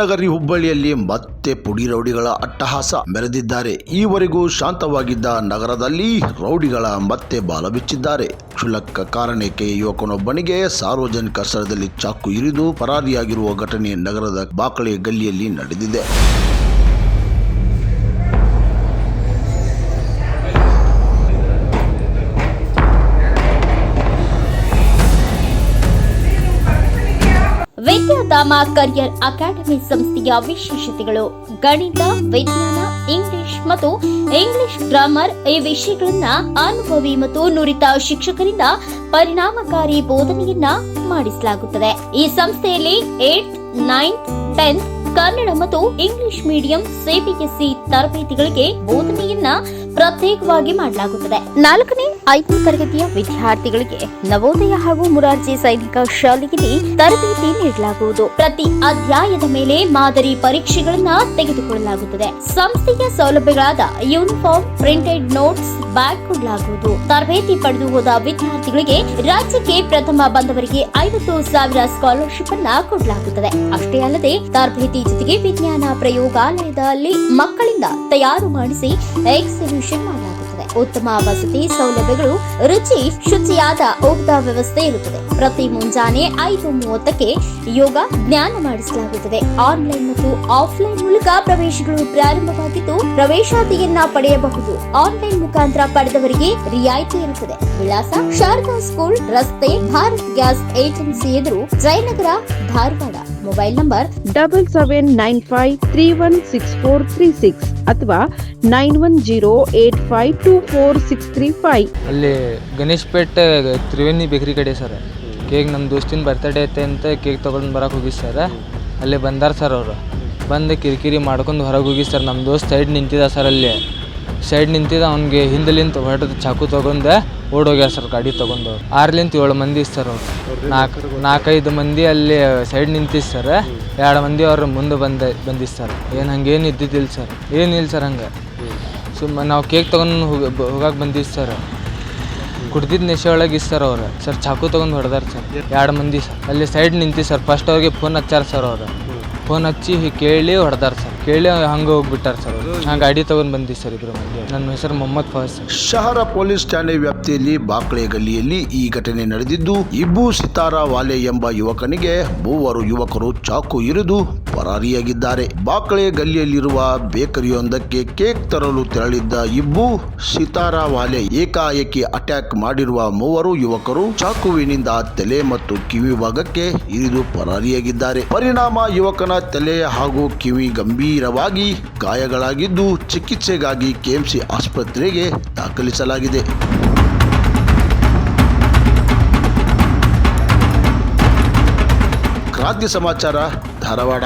ನಗರಿ ಹುಬ್ಬಳ್ಳಿಯಲ್ಲಿ ಮತ್ತೆ ಪುಡಿ ರೌಡಿಗಳ ಅಟ್ಟಹಾಸ ಮೆರೆದಿದ್ದಾರೆ. ಈವರೆಗೂ ಶಾಂತವಾಗಿದ್ದ ನಗರದಲ್ಲಿ ರೌಡಿಗಳ ಮತ್ತೆ ಬಾಲ ಬಿಚ್ಚಿದ್ದಾರೆ. ಕ್ಷುಲ್ಲಕ ಕಾರಣಕ್ಕೆ ಯುವಕನೊಬ್ಬನಿಗೆ ಸಾರ್ವಜನಿಕ ಸ್ಥಳದಲ್ಲಿ ಚಾಕು ಇರಿದು ಪರಾರಿಯಾಗಿರುವ ಘಟನೆ ನಗರದ ಬಾಕಳೆ ಗಲ್ಲಿಯಲ್ಲಿ ನಡೆದಿದೆ. ವಿದ್ಯಾಧಾಮ ಕರಿಯರ್ ಅಕಾಡೆಮಿ ಸಂಸ್ಥೆಯ ವಿಶೇಷತೆಗಳು ಗಣಿತ, ವಿಜ್ಞಾನ, ಇಂಗ್ಲಿಷ್ ಮತ್ತು ಇಂಗ್ಲಿಷ್ ಗ್ರಾಮರ್ ಈ ವಿಷಯಗಳನ್ನ ಅನುಭವಿ ಮತ್ತು ನುರಿತ ಶಿಕ್ಷಕರಿಂದ ಪರಿಣಾಮಕಾರಿ ಬೋಧನೆಯನ್ನ ಮಾಡಿಸಲಾಗುತ್ತದೆ. ಈ ಸಂಸ್ಥೆಯಲ್ಲಿ ಏಟ್ ನೈನ್ತ್, ಟೆಂತ್, ಕನ್ನಡ ಮತ್ತು ಇಂಗ್ಲಿಷ್ ಮೀಡಿಯಂ ಸಿಬಿಎಸ್ಇ ತರಬೇತಿಗಳಿಗೆ ಬೋಧನೆಯನ್ನ ಪ್ರತ್ಯೇಕವಾಗಿ ಮಾಡಲಾಗುತ್ತದೆ. ನಾಲ್ಕನೇ ಐದನೇ ತರಗತಿಯ ವಿದ್ಯಾರ್ಥಿಗಳಿಗೆ ನವೋದಯ ಹಾಗೂ ಮುರಾರ್ಜಿ ಸೈನಿಕ ಶಾಲೆಯಲ್ಲಿ ತರಬೇತಿ ನೀಡಲಾಗುವುದು. ಪ್ರತಿ ಅಧ್ಯಾಯದ ಮೇಲೆ ಮಾದರಿ ಪರೀಕ್ಷೆಗಳನ್ನ ತೆಗೆದುಕೊಳ್ಳಲಾಗುತ್ತದೆ. ಸಂಸ್ಥೆಯ ಸೌಲಭ್ಯಗಳಾದ ಯೂನಿಫಾರ್ಮ್, ಪ್ರಿಂಟೆಡ್ ನೋಟ್ಸ್, ಬ್ಯಾಗ್ ಕೊಡಲಾಗುವುದು. ತರಬೇತಿ ಪಡೆದು ಹೋದ ವಿದ್ಯಾರ್ಥಿಗಳಿಗೆ ರಾಜ್ಯಕ್ಕೆ ಪ್ರಥಮ ಬಂದವರಿಗೆ ಐವತ್ತು ಸಾವಿರ ಸ್ಕಾಲರ್ಶಿಪ್ ಅನ್ನ ಕೊಡಲಾಗುತ್ತದೆ. ಅಷ್ಟೇ ಅಲ್ಲದೆ, ತರಬೇತಿ ಜೊತೆಗೆ ವಿಜ್ಞಾನ ಪ್ರಯೋಗಾಲಯದಲ್ಲಿ ಮಕ್ಕಳಿಂದ ತಯಾರು ಮಾಡಿಸಿ ಎಕ್ಸಿಬಿಷನ್ ಮಾಡಲಾಗುತ್ತದೆ. ಉತ್ತಮ ವಸತಿ ಸೌಲಭ್ಯಗಳು, ರುಚಿ, ಶುಚಿಯಾದ ಊಟದ ವ್ಯವಸ್ಥೆ ಇರುತ್ತದೆ. ಪ್ರತಿ ಮುಂಜಾನೆ ಐದು ಮೂವತ್ತಕ್ಕೆ ಯೋಗ ಜ್ಞಾನ ಮಾಡಿಸಲಾಗುತ್ತದೆ. ಆನ್ಲೈನ್ ಮತ್ತು ಆಫ್ಲೈನ್ ಮೂಲಕ ಪ್ರವೇಶಗಳು ಪ್ರಾರಂಭವಾಗಿದ್ದು, ಪ್ರವೇಶಾತಿಯನ್ನ ಪಡೆಯಬಹುದು. ಆನ್ಲೈನ್ ಮುಖಾಂತರ ಪಡೆದವರಿಗೆ ರಿಯಾಯಿತಿ ಇರುತ್ತದೆ. ವಿಳಾಸ ಶಾರದಾ ಸ್ಕೂಲ್, ರಸ್ತೆ, ಭಾರತ್ ಗ್ಯಾಸ್ ಏಜೆನ್ಸಿ ಎದುರು, Jayanagar, Dharwad. Mobile number double seven nine five three one six four three six ಅಥವಾ nine one zero eight five two four six three five. ಅಲ್ಲಿ ಗಣೇಶ್ ಪೇಟ್ ತ್ರಿವೇಣಿ ಬೇಕರಿ ಕಡೆ ಸರ್. ಕೇಕ್ ನಮ್ಮ ದೋಸ್ತಿನ birthday ಐತೆ ಅಂತ cake ತೊಗೊಂಡು ಬರಕ್ಕೆ ಹೋಗಿ ಸರ್. ಅಲ್ಲಿ ಬಂದಾರ ಸರ್ ಅವರು. ಬಂದು ಕಿರಿಕಿರಿ ಮಾಡ್ಕೊಂಡು ಹೊರಗೆ ಹೋಗಿ ಸರ್. ನಮ್ಮ ದೋಸ್ತ್ ಸೈಡ್ ನಿಂತಿದ್ದ ಸರ್ ಅಲ್ಲಿ. ಸೈಡ್ ನಿಂತಿದ್ದ ಅವ್ನಿಗೆ ಹಿಂದಲಿಂತ ಹೊಡೆದು ಚಾಕು ತಗೊಂಡೆ ಓಡೋಗ್ಯಾರ ಸರ್ ಗಾಡಿ ತಗೊಂಡು ಆರ್ಲಿಂತ ಏಳು ಮಂದಿ ಸರ್ ಅವ್ರು. ನಾಲ್ಕು ನಾಲ್ಕೈದು ಮಂದಿ ಅಲ್ಲಿ ಸೈಡ್ ನಿಂತಿದ್ದು ಸರ್ ಎರಡು ಮಂದಿ ಅವ್ರು ಮುಂದೆ ಬಂದ ಬಂದಿದ್ದು ಸರ್ ಏನು ಹಂಗೇನು ಇದ್ದಿದ್ದಿಲ್ಲ ಸರ್. ಏನಿಲ್ಲ ಸರ್ ಹಂಗೆ. ಸುಮ್ಮ ನಾವು ಕೇಕ್ ತಗೊಂಡು ಹೋಗಿ ಹೋಗಕ್ಕೆ ಸರ್ ಕುಡ್ದಿದ್ದು ನೆಶೆ ಒಳಗೆ ಇಸ್ ಸರ್ ಅವ್ರು. ಸರ್, ಚಾಕು ತಗೊಂಡು ಹೊಡೆದಾರ ಸರ್. ಎರಡು ಮಂದಿ ಸರ್. ಅಲ್ಲಿ ಸೈಡ್ ನಿಂತಿ ಸರ್ ಫಸ್ಟ್ ಅವ್ರಿಗೆ ಫೋನ್ ಹಚ್ಚಾರ ಸರ್ ಅವರು. ಫೋನ್ ಹಚ್ಚಿ ಕೇಳಿ ಹೊಡೆದಾರ ಸರ್. ಕೇಳಿ ಹಂಗೆ ಹೋಗ್ಬಿಟ್ಟಾರ ಸರ್ ನಾ ಗಾಡಿ ತಗೊಂಡ್ ಬಂದಿ ಸರ್ ಇಬ್ರು ನನ್ನ ಹೆಸರು ಮೊಹಮ್ಮದ್ ಫಾಸ್ ಶಹರ ಪೊಲೀಸ್ ಠಾಣೆ ವ್ಯಾಪ್ತಿಯಲ್ಲಿ ಬಾಕ್ಳೆ ಗಲ್ಲಿಯಲ್ಲಿ ಈ ಘಟನೆ ನಡೆದಿದ್ದು, ಇಬ್ಬು ಸಿತಾರ ವಾಲೆ ಎಂಬ ಯುವಕನಿಗೆ ಮೂವರು ಯುವಕರು ಚಾಕು ಇರಿದು ಪರಾರಿಯಾಗಿದ್ದಾರೆ. ಬಾಕ್ಳೆ ಗಲ್ಲಿಯಲ್ಲಿರುವ ಬೇಕರಿಯೊಂದಕ್ಕೆ ಕೇಕ್ ತರಲು ತೆರಳಿದ್ದ ಇಬ್ಬು ಸಿತಾರ ವಾಲೆ ಏಕಾಏಕಿ ಅಟ್ಯಾಕ್ ಮಾಡಿರುವ ಮೂವರು ಯುವಕರು ಚಾಕುವಿನಿಂದ ತಲೆ ಮತ್ತು ಕಿವಿ ಭಾಗಕ್ಕೆ ಇರಿದು ಪರಾರಿಯಾಗಿದ್ದಾರೆ. ಪರಿಣಾಮ ಯುವಕನ ತಲೆ ಹಾಗೂ ಕಿವಿ ಗಂಭೀರವಾಗಿ ಗಾಯಗಳಾಗಿದ್ದು ಚಿಕಿತ್ಸೆಗಾಗಿ ಕೆಎಂಸಿ ಆಸ್ಪತ್ರೆಗೆ ದಾಖಲಿಸಲಾಗಿದೆ. ಕ್ರಾಂತಿ ಸಮಾಚಾರ ಧಾರವಾಡ.